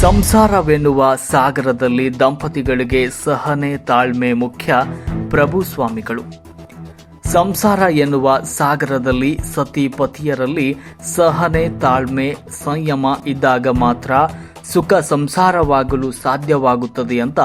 ಸಂಸಾರವೆನ್ನುವ ಸಾಗರದಲ್ಲಿ ದಂಪತಿಗಳಿಗೆ ಸಹನೆ ತಾಳ್ಮೆ ಮುಖ್ಯ ಪ್ರಭು ಸ್ವಾಮಿಗಳು. ಸಂಸಾರ ಎನ್ನುವ ಸಾಗರದಲ್ಲಿ ಸತಿ ಪತಿಯರಲ್ಲಿ ಸಹನೆ ತಾಳ್ಮೆ ಸಂಯಮ ಇದ್ದಾಗ ಮಾತ್ರ ಸುಖ ಸಂಸಾರವಾಗಲು ಸಾಧ್ಯವಾಗುತ್ತದೆ ಅಂತ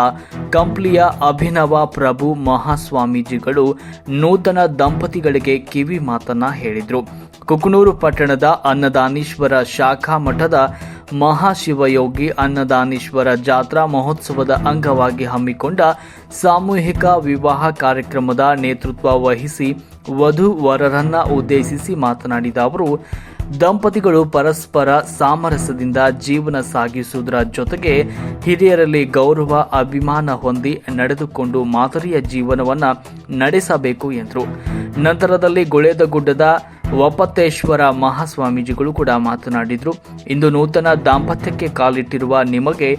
ಕಂಪ್ಲಿಯ ಅಭಿನವ ಪ್ರಭು ಮಹಾಸ್ವಾಮೀಜಿಗಳು ನೂತನ ದಂಪತಿಗಳಿಗೆ ಕಿವಿ ಮಾತನ್ನ ಹೇಳಿದರು. ಕುಕನೂರು ಪಟ್ಟಣದ ಅನ್ನದಾನೀಶ್ವರ ಶಾಖಾ ಮಠದ ಮಹಾಶಿವಯೋಗಿ ಅನ್ನದಾನೀಶ್ವರ ಜಾತ್ರಾ ಮಹೋತ್ಸವದ ಅಂಗವಾಗಿ ಹಮ್ಮಿಕೊಂಡ ಸಾಮೂಹಿಕ ವಿವಾಹ ಕಾರ್ಯಕ್ರಮದ ನೇತೃತ್ವ ವಹಿಸಿ ವಧು ವರರನ್ನ ಉದ್ದೇಶಿಸಿ ಮಾತನಾಡಿದ ಅವರು, ದಂಪತಿಗಳು ಪರಸ್ಪರ ಸಾಮರಸ್ಯದಿಂದ ಜೀವನ ಸಾಗಿಸುವುದರ ಜೊತೆಗೆ ಹಿರಿಯರಲ್ಲಿ ಗೌರವ, ಅಭಿಮಾನ ಹೊಂದಿ ನಡೆದುಕೊಂಡು ಮಾದರಿಯ ಜೀವನವನ್ನು ನಡೆಸಬೇಕು ಎಂದರು. ನಂತರದಲ್ಲಿ ಗುಳೇದಗುಡ್ಡದ ವಪತ್ತೇಶ್ವರ ಮಹಾಸ್ವಾಮೀಜಿಗಳು ಕೂಡ ಮಾತನಾಡಿದರು. ಇಂದು ನೂತನ ದಾಂಪತ್ಯಕ್ಕೆ ಕಾಲಿಟ್ಟಿರುವ ನಿಮಗೆ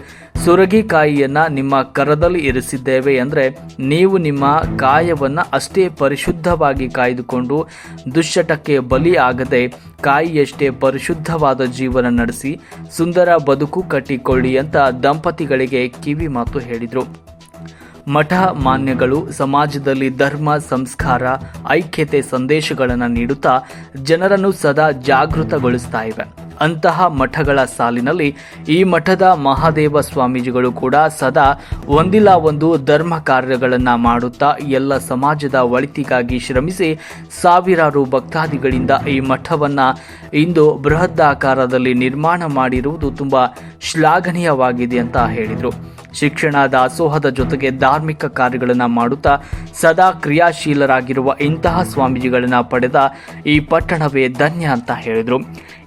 ಸುರಗಿಕಾಯಿಯನ್ನು ನಿಮ್ಮ ಕರದಲ್ಲಿ ಇರಿಸಿದ್ದೇವೆ ಅಂದರೆ ನೀವು ನಿಮ್ಮ ಕಾಯವನ್ನು ಅಷ್ಟೇ ಪರಿಶುದ್ಧವಾಗಿ ಕಾಯ್ದುಕೊಂಡು ದುಶ್ಚಟಕ್ಕೆ ಬಲಿ ಆಗದೆ ಕಾಯಿಯಷ್ಟೇ ಪರಿಶುದ್ಧವಾದ ಜೀವನ ನಡೆಸಿ ಸುಂದರ ಬದುಕು ಕಟ್ಟಿಕೊಳ್ಳಿ ಅಂತ ದಂಪತಿಗಳಿಗೆ ಕಿವಿ ಮಾತು ಹೇಳಿದರು. ಮಠ ಮಾನ್ಯಗಳು ಸಮಾಜದಲ್ಲಿ ಧರ್ಮ, ಸಂಸ್ಕಾರ, ಐಕ್ಯತೆ ಸಂದೇಶಗಳನ್ನು ನೀಡುತ್ತಾ ಜನರನ್ನು ಸದಾ ಜಾಗೃತಗೊಳಿಸ್ತಾ ಇವೆ. ಅಂತಹ ಮಠಗಳ ಸಾಲಿನಲ್ಲಿ ಈ ಮಠದ ಮಹಾದೇವ ಸ್ವಾಮೀಜಿಗಳು ಕೂಡ ಸದಾ ಒಂದಿಲ್ಲ ಒಂದು ಧರ್ಮ ಕಾರ್ಯಗಳನ್ನು ಮಾಡುತ್ತಾ ಎಲ್ಲ ಸಮಾಜದ ಒಳಿತಿಗಾಗಿ ಶ್ರಮಿಸಿ ಸಾವಿರಾರು ಭಕ್ತಾದಿಗಳಿಂದ ಈ ಮಠವನ್ನು ಇಂದು ಬೃಹದಾಕಾರದಲ್ಲಿ ನಿರ್ಮಾಣ ಮಾಡಿರುವುದು ತುಂಬ ಶ್ಲಾಘನೀಯವಾಗಿದೆ ಅಂತ ಹೇಳಿದರು. ಶಿಕ್ಷಣ ದಾಸೋಹದ ಜೊತೆಗೆ ಧಾರ್ಮಿಕ ಕಾರ್ಯಗಳನ್ನು ಮಾಡುತ್ತಾ ಸದಾ ಕ್ರಿಯಾಶೀಲರಾಗಿರುವ ಇಂತಹ ಸ್ವಾಮೀಜಿಗಳನ್ನು ಪಡೆದ ಈ ಪಟ್ಟಣವೇ ಧನ್ಯ ಅಂತ ಹೇಳಿದರು.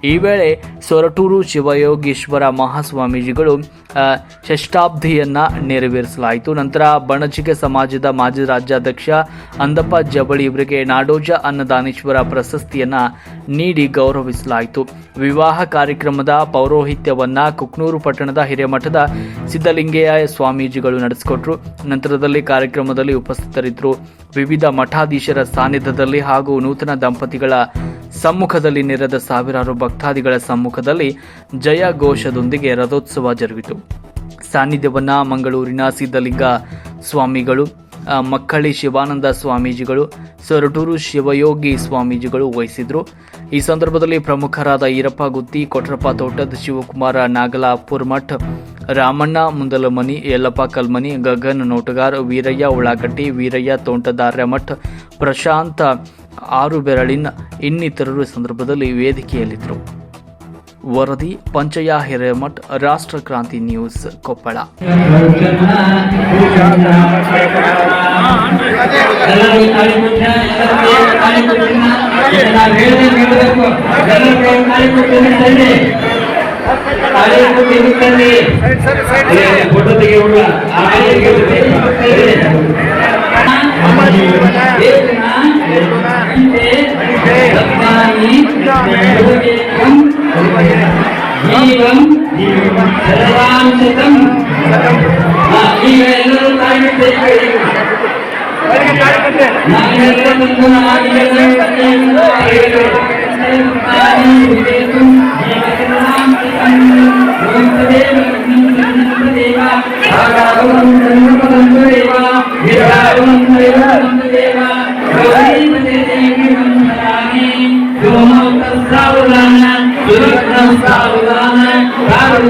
ಈ ವೇಳೆ ಸೊರಟೂರು ಶಿವಯೋಗೀಶ್ವರ ಮಹಾಸ್ವಾಮೀಜಿಗಳು ಆ, ಷಷ್ಠಾಬ್ದಿಯನ್ನ ನೆರವೇರಿಸಲಾಯಿತು. ನಂತರ ಬಣಜಿಗೆ ಸಮಾಜದ ಮಾಜಿ ರಾಜ್ಯಾಧ್ಯಕ್ಷ ಅಂದಪ್ಪ ಜಬಳಿ ಇವರಿಗೆ ನಾಡೋಜ ಅನ್ನದಾನೇಶ್ವರ ಪ್ರಶಸ್ತಿಯನ್ನ ನೀಡಿ ಗೌರವಿಸಲಾಯಿತು. ವಿವಾಹ ಕಾರ್ಯಕ್ರಮದ ಪೌರೋಹಿತ್ಯವನ್ನ ಕುಕ್ನೂರು ಪಟ್ಟಣದ ಹಿರೇಮಠದ ಸಿದ್ದಲಿಂಗಯ್ಯ ಸ್ವಾಮೀಜಿಗಳು ನಡೆಸಿಕೊಟ್ರು. ನಂತರದಲ್ಲಿ ಕಾರ್ಯಕ್ರಮದಲ್ಲಿ ಉಪಸ್ಥಿತರಿದ್ದರು. ವಿವಿಧ ಮಠಾಧೀಶರ ಸಾನ್ನಿಧ್ಯದಲ್ಲಿ ಹಾಗೂ ನೂತನ ದಂಪತಿಗಳ ಸಮ್ಮುಖದಲ್ಲಿ ನೆರೆದ ಸಾವಿರಾರು ಭಕ್ತಾದಿಗಳ ಸಮ್ಮುಖದಲ್ಲಿ ಜಯ ಘೋಷದೊಂದಿಗೆ ರಥೋತ್ಸವ ಜರುಗಿತು. ಸಾನ್ನಿಧ್ಯವನ್ನ ಮಂಗಳೂರಿನ ಸಿದ್ಧಲಿಂಗ ಸ್ವಾಮಿಗಳು ಮಕ್ಕಳಿ ಶಿವಾನಂದ ಸ್ವಾಮೀಜಿಗಳು, ಸೊರಟೂರು ಶಿವಯೋಗಿ ಸ್ವಾಮೀಜಿಗಳು ವಹಿಸಿದ್ರು. ಈ ಸಂದರ್ಭದಲ್ಲಿ ಪ್ರಮುಖರಾದ ಈರಪ್ಪ ಗುತ್ತಿ, ಕೊಟ್ರಪ್ಪ ತೋಟದ ಶಿವಕುಮಾರ, ನಾಗಲಾಪುರ್ ಮಠ, ರಾಮಣ್ಣ ಮುಂದಲಮನಿ, ಯಲ್ಲಪ್ಪ ಕಲ್ಮನಿ, ಗಗನ್ ನೋಟಗಾರ್, ವೀರಯ್ಯ ಉಳ್ಳಾಗಡ್ಡಿ, ವೀರಯ್ಯ ತೋಂಟದಾರ್ಯ ಮಠ್, ಪ್ರಶಾಂತ ಆರು ಬೆರಳಿನ ಇನ್ನಿತರರು ಸಂದರ್ಭದಲ್ಲಿ ವೇದಿಕೆಯಲ್ಲಿದ್ದರು. ವರದಿ ಪಂಚಯ ಹಿರೇಮಠ್ ರಾಷ್ಟ್ರ ಕ್ರಾಂತಿ ನ್ಯೂಸ್ ಕೊಪ್ಪಳ ತತ್ವಾನಿ, ಯೋಗೇಕಂ, ಜೀವಂ, ಸರ್ವಾಂಶತಂ.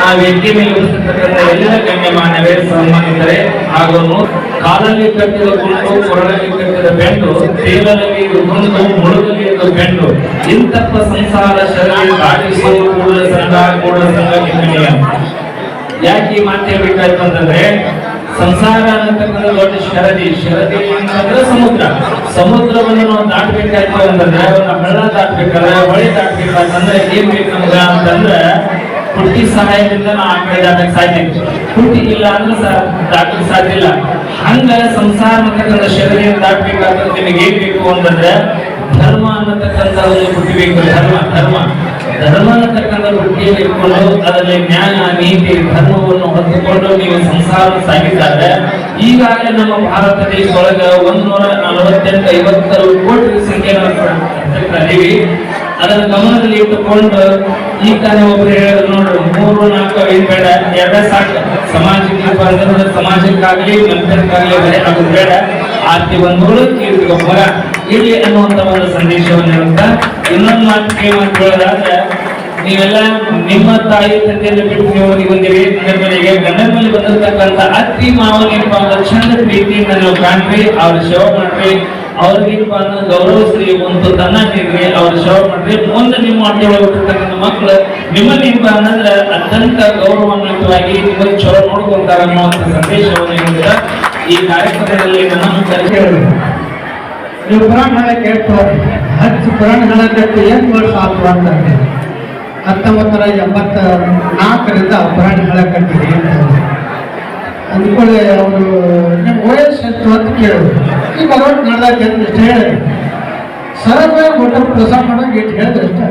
ಆ ವ್ಯಕ್ತಿ ಮೇಲೆ ಉಳಿಸಿರ್ತಕ್ಕಂಥ ಎಲ್ಲ ಗಣ್ಯಮಾನ್ಯವೇ ಸನ್ಮಾನಿತರೆ. ಹಾಗೂ ಕಾಲಲ್ಲಿ ಕಟ್ಟಿದ ಕುರಿತು ಕೊರಳಲ್ಲಿ ಬೆಂಡು ತೇಲಲ್ಲಿ ಒಂದು ಮುಳುಗಲಿ ಎಂದು ಬೆಂಡು ಇಂತಪ್ಪ ಸಂಸಾರ ಶರೀರ ದಾಟಿಸಿ ಕೂಡ ಸಂಘ ಕೂಡ ಸಂಘ ಕಿಂಕಣಿಯ ಯಾಕೆ ಈ ಮಾತು ಹೇಳ್ಬೇಕಾಯ್ತು ಅಂತಂದ್ರೆ, ಸಂಸಾರ ಅನ್ನತಕ್ಕಂಥ ದೊಡ್ಡ ಶರದಿ ಶರದಿ ಅಂತಂದ್ರೆ ಸಮುದ್ರ. ಸಮುದ್ರವನ್ನು ನಾವು ದಾಟಬೇಕಾಯ್ತು ಅಂತಂದ್ರೆ ಒಂದು ಹಳ್ಳ ದಾಟ್ಬೇಕಲ್ಲ, ಹೊಳೆ ದಾಟ್ಬೇಕಂತಂದ್ರೆ ಏನ್ ಬೇಕು ನಮ್ಗ ಅಂತಂದ್ರೆ ಹುಟ್ಟಿ ಸಹಾಯದಿಂದ ನಾವು ಆ ಕಡೆ ದಾಟಕ್ ಸಾಧ್ಯ ಹುಟ್ಟಿ ಇಲ್ಲ ಅಂದ್ರೆ ಸರ್, ದಾಟಕ್ ಸಾಧ್ಯ ಇಲ್ಲ. ಹಂಗ ಸಂಸಾರ ಅನ್ನತಕ್ಕಂಥ ಶರೀರ ದಾಟಬೇಕಾದ್ರೆ ನಿಮಗೆ ಏನ್ ಬೇಕು ಅಂತಂದ್ರೆ ಧರ್ಮ ಅನ್ನತಕ್ಕಂಥ ಒಂದು ಹುಟ್ಟಿಬೇಕು, ಧರ್ಮ ಧರ್ಮ. ಧರ್ಮ ಅನ್ನತಕ್ಕಂಥ ಹುಟ್ಟಿಯಲ್ಲಿ ಇಟ್ಕೊಂಡು ಅದರಲ್ಲಿ ಜ್ಞಾನ, ನೀತಿ, ಧರ್ಮವನ್ನು ಹೊತ್ತುಕೊಂಡು ನೀವು ಸಂಸಾರ ಸಾಗಿದ್ದಾರೆ ಈಗಾಗಲೇ ನಮ್ಮ ಭಾರತ ದೇಶದೊಳಗ ನೂರ ನಲವತ್ತೆಂಟು ಐವತ್ತರ ಕೋಟಿ ಸಂಖ್ಯೆಯಲ್ಲಿ ಅದನ್ನ ಗಮನದಲ್ಲಿ ಇಟ್ಟುಕೊಂಡು ಈ ತಾನೇ ಒಬ್ರು ಹೇಳಿದ್ರು ನೋಡ್ರಿ ಮೂರು, ನಾಲ್ಕು, ಐದು ಬೇಡ, ಎರಡೇ ಸಾಕು. ಸಮಾಜಕ್ಕೆ ಬಂದ್ರೆ ಸಮಾಜಕ್ಕಾಗಲಿ ಮನುಷ್ಯರಿಗಾಗ್ಲಿ ಬರೀ ಅದು ಬೇಡ. ಆರ್ತಿ ಬಂದವರು ಕೀರ್ತಿ ಗೊಬ್ಬರ ಇಲ್ಲಿ ಅನ್ನುವಂತ ಒಂದು ಸಂದೇಶವನ್ನು ಹೇಳುತ್ತಾ, ಇನ್ನೊಂದು ಮಾತು ಏನು ಹೇಳೋದಾದ್ರೆ, ನೀವೆಲ್ಲ ನಿಮ್ಮ ತಾಯಿ ತಂದೆಯನ್ನು ಬಿಟ್ಟು ನೀವು ಬಂದಿರಿ. ಮೇಲೆಗೆ ಗಂಡನ ಮೇಲೆ ಬಂದಿರತಕ್ಕಂತ ಅತ್ತಿ ಮಾವನಿಗೆ ಒಂದು ಚಂದ ಪ್ರೀತಿಯಿಂದ ನೀವು ಕಾಣ್ರಿ, ಅವ್ರ ಸೇವೆ ಮಾಡ್ರಿ. ಅವ್ರಿಗೇನಪ್ಪ ಅಂದ್ರೆ ಗೌರವಿಸ್ರಿ, ಒಂದು ತನ್ನ ನೀಡ್ರಿ ಅವ್ರ ಶವ ಮಾಡ್ರಿ. ಮುಂದೆ ನಿಮ್ಮ ಮಕ್ಳು ಮಕ್ಕಳು ನಿಮ್ಮನ್ನೇನಪ್ಪ ಅನ್ನಂದ್ರೆ ಅತ್ಯಂತ ಗೌರವಾನ್ವಿತವಾಗಿ ನಿಮ್ಮನ್ನು ಚಲೋ ನೋಡ್ಕೊಂತಾರೆ ಅನ್ನುವಂಥ ಸಂದೇಶವನ್ನು ಹೇಳಿದ ಈ ಕಾರ್ಯಕ್ರಮದಲ್ಲಿ ನನ್ನ ನೀವು ಪುರಾಣ ಕೇಳ್ತಾರೆ? ಹತ್ತು ಪುರಾಣ ಹೇಳಕ್ಕೆ ಎಂಟು ವರ್ಷ ಆತು ಅಂತ ಹತ್ತೊಂಬತ್ತರ ಎಂಬತ್ತ ನಾಲ್ಕರಿಂದ ಅಂತ ಅಂದ್ಕೊಳ್ಳಿ ಅವರು ನಿಮ್ಮ ವಯಸ್ಸು ಎಷ್ಟು ಅಂತ ಕೇಳಿದ್ರು ಈ ಬರೋಟ್ ನಡೆದಾಗ ಅಂತ ಇಷ್ಟ ಹೇಳಿದ್ರು ಸರಬರಾಜು ಊಟ ಪ್ರಸಾದ ಮಾಡೋಕೆ ಇಟ್ಟು ಹೇಳಿದ್ರೆ ಅಷ್ಟೇ.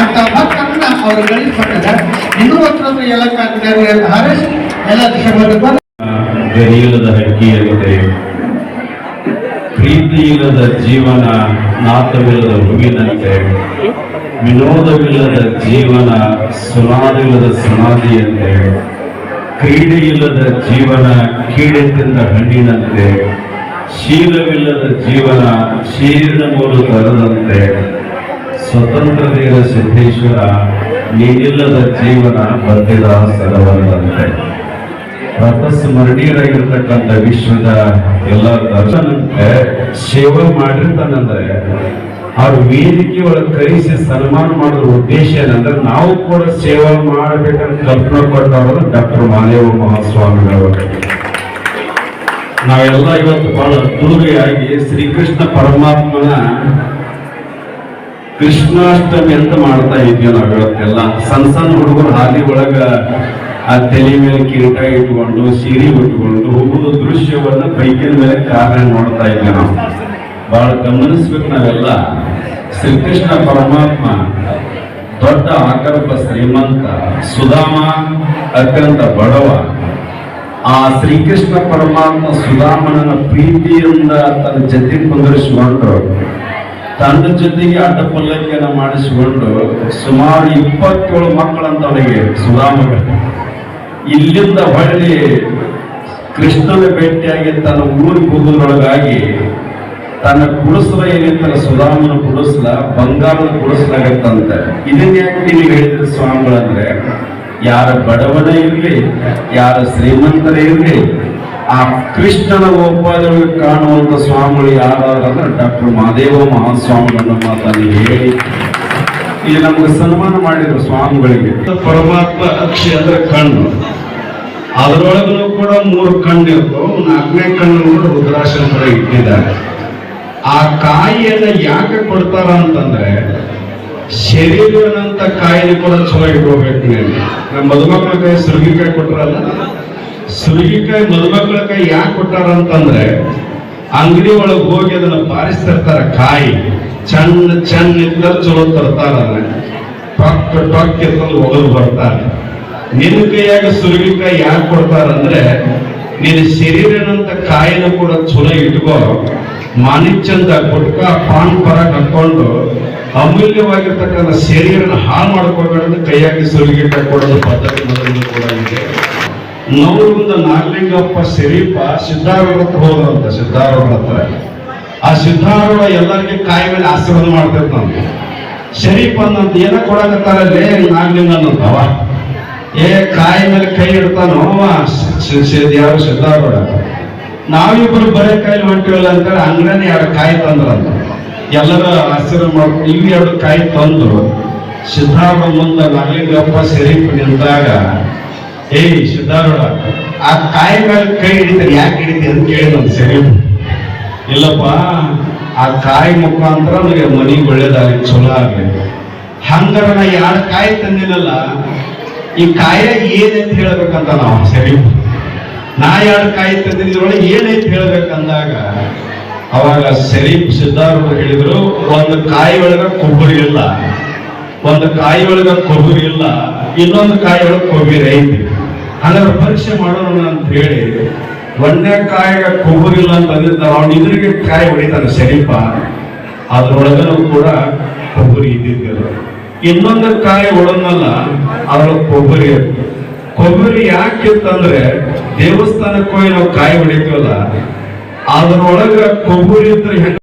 ಅಂತ ಭಕ್ತನ್ನ ಅವ್ರು ಗಳಿಸ್ಬಿಟ್ಟಿದೆ ಇನ್ನೂ ಹತ್ರ ಎಲ್ಲ ಕಾಕಿದ್ದಾರೆ ಎಲ್ಲ ಹಾರೈಸಿ ಎಲ್ಲ ದಿಶೆಗಳು ಬಂದು ಗರಿಯಿಲ್ಲದ ಹಕ್ಕಿಯಂತೆ ಪ್ರೀತಿಯಿಲ್ಲದ ಜೀವನ ನಾಥವಿಲ್ಲದ ಹೂವಿನಂತೆ ವಿನೋದವಿಲ್ಲದ ಜೀವನ ಸುನಾದಿಲ್ಲದ ಸುನಾದಿಯಂತೆ ಕ್ರೀಡೆಯಿಲ್ಲದ ಜೀವನ ಕೀಡೆ ತಿಂದ ಹಣ್ಣಿನಂತೆ. ಶೀಲವಿಲ್ಲದ ಜೀವನ ಶೀರ್ಣ ಮೂರು ತರದಂತೆ ಸ್ವತಂತ್ರತೆಯ ಸಿದ್ದೇಶ್ವರ ನೀನಿಲ್ಲದ ಜೀವನ ಬಂದಿದ ಸರವಲ್ಲದಂತೆ ಸ್ಮರಣೀಯರಾಗಿರ್ತಕ್ಕಂಥ ವಿಶ್ವದ ಎಲ್ಲ ದರ್ಶನಕ್ಕೆ ಸೇವೆ ಮಾಡಿರ್ತಾನಂದ್ರೆ ಅವ್ರ ವೇದಿಕೆ ಒಳಗೆ ಕರೆಸಿ ಸನ್ಮಾನ ಮಾಡೋದ್ರ ಉದ್ದೇಶ ಏನಂದ್ರೆ, ನಾವು ಕೂಡ ಸೇವೆ ಮಾಡ್ಬೇಕಂತ ಕಲ್ಪನೆ ಕೊಟ್ಟವರು ಡಾಕ್ಟರ್ ಮಾದೇವ ಮಹಾಸ್ವಾಮಿಗಳು ನಾವೆಲ್ಲ ಇವತ್ತು ಬಹಳ ಅದ್ದೂರಿಯಾಗಿ ಶ್ರೀಕೃಷ್ಣ ಪರಮಾತ್ಮನ ಕೃಷ್ಣಾಷ್ಟಮಿ ಅಂತ ಮಾಡ್ತಾ ಇದ್ವಿ ನಾವು ಇವತ್ತೆಲ್ಲ. ಸಣ್ಣ ಸಣ್ಣ ಹುಡುಗರು ಹಾದಿ ಒಳಗ ಆ ತಲೆ ಮೇಲೆ ಕಿರೀಟ ಇಟ್ಕೊಂಡು, ಸೀರೆ ಉಟ್ಕೊಂಡು ಹೋಗುವ ದೃಶ್ಯವನ್ನ ಬೈಕಿನ ಮೇಲೆ ಕಾರಣ ನೋಡ್ತಾ ಇದ್ವಿ ನಾವು. ಬಹಳ ಗಮನಿಸ್ಬೇಕು ನಾವೆಲ್ಲ. ಶ್ರೀಕೃಷ್ಣ ಪರಮಾತ್ಮ ದೊಡ್ಡ ಆಕರ್ಪ ಶ್ರೀಮಂತ, ಸುಧಾಮ, ಅತ್ಯಂತ ಬಡವ. ಆ ಶ್ರೀಕೃಷ್ಣ ಪರಮಾತ್ಮ ಸುಧಾಮನನ ಪ್ರೀತಿಯಿಂದ ತನ್ನ ಜೊತೆ ಕುಂದರಿಸಿಕೊಂಡು ತನ್ನ ಜೊತೆಗೆ ಅಡ್ಡ ಪಲ್ಲಕ್ಕಿಯನ್ನ ಮಾಡಿಸಿಕೊಂಡು ಸುಮಾರು ಇಪ್ಪತ್ತೇಳು ಮಕ್ಕಳಂತ ಅವನಿಗೆ ಸುಧಾಮಗ ಇಲ್ಲಿಂದ ಹೊಳ್ಳಿ ಕೃಷ್ಣನ ಭೇಟಿಯಾಗಿ ತನ್ನ ಊರಿಗೆ ಹೋಗೋದ್ರೊಳಗಾಗಿ ತನ್ನ ಕುಡಿಸಲ ಏನಿತ್ತಲ್ಲ ಸುಧಾಮನ ಕುಡಿಸಲ ಬಂಗಾರದ ಕುಡಿಸಲಾಗತ್ತಂತೆ ಇದನ್ನ ಯಾಕೆ ನೀವು ಹೇಳಿದ್ರೆ ಸ್ವಾಮಿಗಳಂದ್ರೆ ಯಾರ ಬಡವನೇ ಇರಲಿ, ಯಾರ ಶ್ರೀಮಂತರೇ ಇರಲಿ, ಆ ಕೃಷ್ಣನ ಒಪ್ಪದೊಳಗೆ ಕಾಣುವಂತ ಸ್ವಾಮಿಗಳು ಯಾರಾದ್ರೆ ಡಾಕ್ಟರ್ ಮಹಾದೇವ ಮಹಾಸ್ವಾಮಿಗಳನ್ನ ಮಾತನ್ನು ಹೇಳಿ. ಇಲ್ಲಿ ನಮ್ಗೆ ಸನ್ಮಾನ ಮಾಡಿದ್ರು ಸ್ವಾಮಿಗಳಿಗೆ. ಪರಮಾತ್ಮ ಅಕ್ಷಿ ಅಂದ್ರೆ ಕಣ್ಣು. ಅದರೊಳಗೂ ಕೂಡ ಮೂರು ಕಣ್ಣು ಇರ್ತವೆ ನಾಲ್ಕನೇ ಕಣ್ಣು ಕೂಡ ರುದ್ರಾಶನ ಇಟ್ಟಿದ್ದಾರೆ. ಆ ಕಾಯಿಯನ್ನ ಯಾಕೆ ಕೊಡ್ತಾರ ಅಂತಂದ್ರೆ ಶರೀರನಂತ ಕಾಯಿಲೆ ಕೂಡ ಚಲೋ ಇಟ್ಕೋಬೇಕು ನೀವು ನಮ್ಮ ಮದುಮಕ್ಕಳ ಕೈ ಸುರುಗಿಕಾಯಿ ಕೊಟ್ರಲ್ಲ? ಸುರುಗಿಕಾಯಿ ಮದುಮಕ್ಕಳ ಕೈ ಯಾಕೆ ಕೊಟ್ಟಾರ ಅಂತಂದ್ರೆ ಅಂಗಡಿ ಒಳಗೆ ಹೋಗಿ ಅದನ್ನ ಬಾರಿಸ್ತಿರ್ತಾರ ಕಾಯಿ. ಚಂದ ಚಂದ ಇದ್ದರೆ ಚಲೋ ತರ್ತಾರ ಟೊಕ್ ಟೊಕ್ ಎತ್ತಂದು ಒಗದು ಬರ್ತಾರೆ. ನಿನ್ನ ಕೈಯಾಗ ಸುರುಗಿಕಾಯಿ ಯಾಕೆ ಕೊಡ್ತಾರಂದ್ರೆ ನಿನ್ನ ಶರೀರನಂತ ಕಾಯಿನ ಕೂಡ ಚಲೋ ಇಟ್ಕೋ. ಚಂದ ಗುಟ್ಕ ಪಾನ್ ಪರ ಕಟ್ಕೊಂಡು ಅಮೂಲ್ಯವಾಗಿರ್ತಕ್ಕಂಥ ಶರೀರನ ಹಾಳು ಮಾಡ್ಕೋಬೇಡ ಕೈಯಾಗಿ ಸುಲಿಗಿಟ್ಟ ಕೊಡೋದು ಪದ್ಧತಿ ಮೊದಲು ಕೂಡ ಇದೆ. ಒಂದು ನಾಗಲಿಂಗಪ್ಪ ಶರೀಫ ಸಿದ್ಧಾರೂಢ ಹೋದ್ರಂತ ಸಿದ್ಧಾರೂಢ ಹತ್ರ. ಆ ಸಿದ್ಧಾರೂಢ ಎಲ್ಲರಿಗೆ ಕಾಯಿ ಮೇಲೆ ಆಶೀರ್ವಾದ ಮಾಡ್ತಿರ್ತಾನ ಶರೀಫ್ ಅನ್ನಂತ ಏನ ಕೊಡಕತ್ತಾರಲ್ಲೇ ನಾಗಲಿಂಗ ಅನ್ನಂತವ ಏ, ಕಾಯಿ ಮೇಲೆ ಕೈ ಇಡ್ತಾನೋ ಯಾರು ಸಿದ್ಧಾರೂಢ ನಾವಿಬ್ಬರು ಬರೇ ಕಾಯಿ ಹೊಂಟಿವಲ್ಲ ಅಂತೇಳಿ ಅಂಗಡಿನೇ ಎರಡು ಕಾಯಿ ತಂದ್ರಂತ. ಎಲ್ಲರ ಆಶ್ಚರ್ಯ ಮಾಡ್ಕೊಂಡು ಇವು ಎರಡು ಕಾಯಿ ತಂದು ಸಿದ್ಧಾರ್ಥ ಮುಂದೆ ನಾಗಲಿಂಗಪ್ಪ ಶರೀಫ್ ನಿಂತಾಗ, ಏಯ್ ಸಿದ್ಧಾರೂಢ ಆ ಕಾಯಿ ಮೇಲೆ ಕೈ ಹಿಡಿತಾರೆ ಯಾಕೆ ಹಿಡಿತಿ ಅಂತ ಕೇಳಿ ನಮ್ಗೆ ಶರೀಫ್ ಇಲ್ಲಪ್ಪ, ಆ ಕಾಯಿ ಮುಖಾಂತರ ನನಗೆ ಮನೆಗೆ ಒಳ್ಳೇದಾಗಲಿ, ಚಲೋ ಆಗಲಿ. ಹಂಗಾರ ನಾ ಯಾರು ಕಾಯಿ ತಂದಿಲ್ಲಲ್ಲ ಈ ಕಾಯ ಏನೈತೆ ಹೇಳ್ಬೇಕಂತ ನಾವು ಸರಿ ನಾ ಎರಡು ಕಾಯಿ ತಂದಿದ್ರೊಳಗೆ ಏನೈತೆ ಹೇಳ್ಬೇಕಂದಾಗ ಅವಾಗ ಶರೀಫ್ ಸಿದ್ಧಾರ್ಥ ಹೇಳಿದ್ರು, ಒಂದು ಕಾಯಿ ಒಳಗ ಕೊಬ್ಬರಿ ಇಲ್ಲ. ಒಂದು ಕಾಯಿ ಒಳಗ ಕೊಬ್ಬರಿ ಇಲ್ಲ. ಇನ್ನೊಂದು ಕಾಯಿ ಒಳಗ ಕೊಬ್ಬರಿ ಐತಿ. ಹಾಗಾದ್ರೆ ಪರೀಕ್ಷೆ ಮಾಡೋಣ ಅಂತ ಹೇಳಿ, ಒಂದೇ ಕಾಯಿಗ ಕೊಬ್ಬರಿ ಇಲ್ಲ ಅಂತ ಅಂದಿದ್ದ ಅವನು ಇದ್ರಿಗೆ ಕಾಯಿ ಹೊಡಿತಾನೆ ಸಲೀಪ. ಅದ್ರೊಳಗನು ಕೂಡ ಕೊಬ್ಬರಿ ಇದ್ದಿದ್ದರು ಇನ್ನೊಂದು ಕಾಯಿ ಒಳನಲ್ಲ ಅದ್ರೊಳಗೆ ಕೊಬ್ಬರಿ. ಕೊಬ್ಬರಿ ಯಾಕಿತ್ತಂದ್ರೆ ದೇವಸ್ಥಾನಕ್ಕೆ ಹೋಗಿ ನಾವು ಕಾಯಿ ಹೊಡಿತೀವಲ್ಲ ಅದ್ರೊಳಗ ಕೊಬ್ಬರಿ ಇದ್ರೆ ಹೆಂಗ್